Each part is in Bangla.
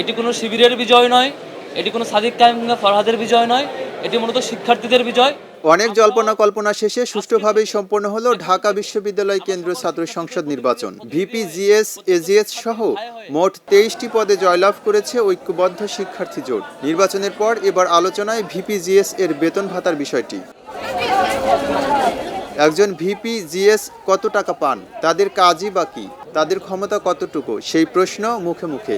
এটি কোনো শিবিরের বিজয় নয়, এটি কোনো সাদিক কায়েম কিংবা ফরহাদের বিজয় নয়, এটি মূলত শিক্ষার্থীদের বিজয়। অনেক জল্পনা কল্পনা শেষে সুষ্ঠুভাবেই সম্পন্ন হলো ঢাকা বিশ্ববিদ্যালয় কেন্দ্রীয় ছাত্র সংসদ নির্বাচন। ভিপি জিএস এজিএস সহ মোট তেইশটি পদে জয়লাভ করেছে ঐক্যবদ্ধ শিক্ষার্থী জোট। নির্বাচনের পর এবার আলোচনায় ভিপি জিএস এর বেতন ভাতার বিষয়টি। একজন ভিপি জিএস কত টাকা পান? তাদের কাজই বা কি? তাদের ক্ষমতা কতটুকু? সেই প্রশ্ন মুখে মুখে।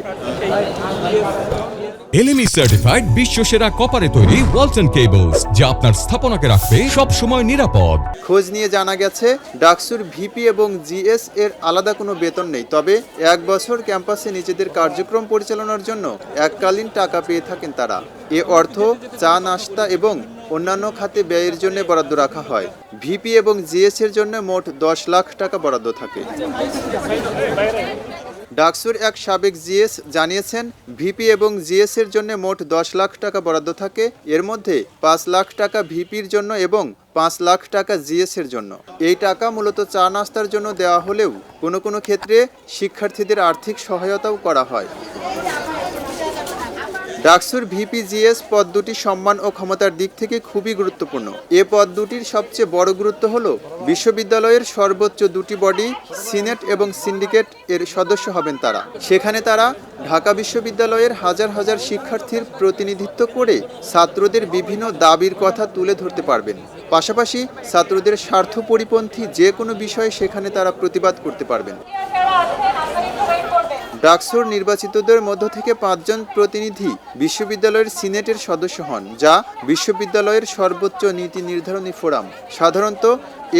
এলএমই সার্টিফাইড বিশ্ব সেরা কপারে তৈরি ওয়ালটন কেবলস যা আপনার স্থাপনাকে রাখবে সব সময় নিরাপদ। খোঁজ নিয়ে জানা গেছে ডাকসুর ভিপি এবং জিএস এর আলাদা কোনো বেতন নেই। তবে এক বছর ক্যাম্পাসে নিজেদের কার্যক্রম পরিচালনার জন্য এককালীন টাকা পেয়ে থাকেন তারা। এ অর্থ চা নাস্তা এবং অন্যান্য খাতে ব্যয়ের জন্য বরাদ্দ রাখা হয়। ভিপি এবং জিএস এর জন্য মোট দশ লাখ টাকা বরাদ্দ থাকে। ডাকসুর এক সাবেক জিএস জানিয়েছেন, ভিপি এবং জিএস এর জন্য মোট দশ লাখ টাকা বরাদ্দ থাকে। এর মধ্যে পাঁচ লাখ টাকা ভিপির জন্য এবং পাঁচ লাখ টাকা জিএস এর জন্য। এই টাকা মূলত চা নাস্তার জন্য দেওয়া হলেও কোনো কোনো ক্ষেত্রে শিক্ষার্থীদের আর্থিক সহায়তাও করা হয়। ডাকসুর ভিপি জিএস পদ দুটি সম্মান ও ক্ষমতার দিক থেকে খুবই গুরুত্বপূর্ণ। এ পদ দুটির সবচেয়ে বড় গুরুত্ব হল, বিশ্ববিদ্যালয়ের সর্বোচ্চ দুটি বডি, সিনেট এবং সিন্ডিকেট এর সদস্য হবেন তারা। সেখানে তারা ঢাকা বিশ্ববিদ্যালয়ের হাজার হাজার শিক্ষার্থীর প্রতিনিধিত্ব করে ছাত্রদের বিভিন্ন দাবির কথা তুলে ধরতে পারবেন। পাশাপাশি ছাত্রদের স্বার্থ পরিপন্থী যে কোনো বিষয়ে সেখানে তারা প্রতিবাদ করতে পারবেন। ডাকসুর নির্বাচিতদের মধ্য থেকে পাঁচজন প্রতিনিধি বিশ্ববিদ্যালয়ের সিনেটের সদস্য হন, যা বিশ্ববিদ্যালয়ের সর্বোচ্চ নীতি নির্ধারণী ফোরাম। সাধারণত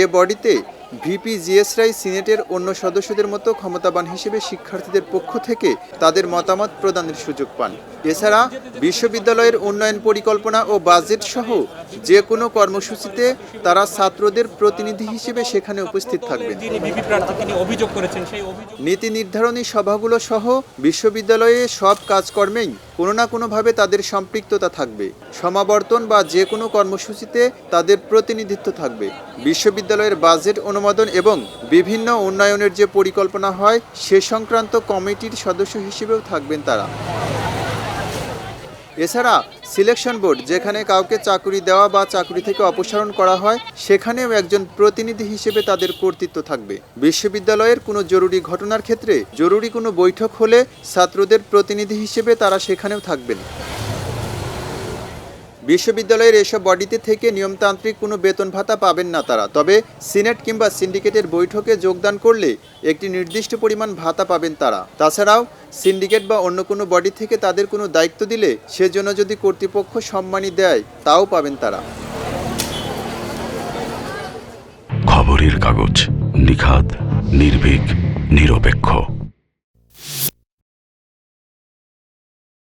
এ বডিতে ভিপি জিএসরাই সিনেটের অন্য সদস্যদের মতো ক্ষমতাবান হিসেবে শিক্ষার্থীদের পক্ষ থেকে তাদের মতামত প্রদানের সুযোগ পান। এছাড়া বিশ্ববিদ্যালয়ের উন্নয়ন পরিকল্পনা ও বাজেট সহ যে কোনো কর্মসূচিতে তারা ছাত্রদের প্রতিনিধি হিসেবে সেখানে উপস্থিত থাকবেন। অভিযোগ নীতি নির্ধারণী সভাগুলো সহ বিশ্ববিদ্যালয়ে সব কাজকর্মেই কোনো না কোনোভাবে তাদের সম্পৃক্ততা থাকবে। সমাবর্তন বা যে কোনো কর্মসূচিতে তাদের প্রতিনিধিত্ব থাকবে। বিশ্ববিদ্যালয়ের বাজেট অনুমোদন এবং বিভিন্ন উন্নয়নের যে পরিকল্পনা হয়, সে সংক্রান্ত কমিটির সদস্য হিসেবেও থাকবেন তারা। এছাড়া সিলেকশন বোর্ড, যেখানে কাউকে চাকরি দেওয়া বা চাকরি থেকে অপসারণ করা হয়, সেখানেও একজন প্রতিনিধি হিসেবে তাদের কর্তৃত্ব থাকবে। বিশ্ববিদ্যালয়ের কোনো জরুরি ঘটনার ক্ষেত্রে জরুরি কোনো বৈঠক হলে ছাত্রদের প্রতিনিধি হিসেবে তারা সেখানেও থাকবেন। বিশ্ববিদ্যালয়ের এসব বডিতে থেকে নিয়মতান্ত্রিক কোনো বেতন ভাতা পাবেন না তারা। তবে সিনেট কিংবা সিন্ডিকেটের বৈঠকে যোগদান করলে একটি নির্দিষ্ট পরিমাণ ভাতা পাবেন তারা। তাছাড়াও, সিন্ডিকেট বা অন্য কোনো বডি থেকে তাদের কোনো দায়িত্ব দিলে সেজন্য যদি কর্তৃপক্ষ সম্মানী দেয়, তাও পাবেন তারা। খবরের কাগজ নিখাত নির্ভীক, নিরপেক্ষ।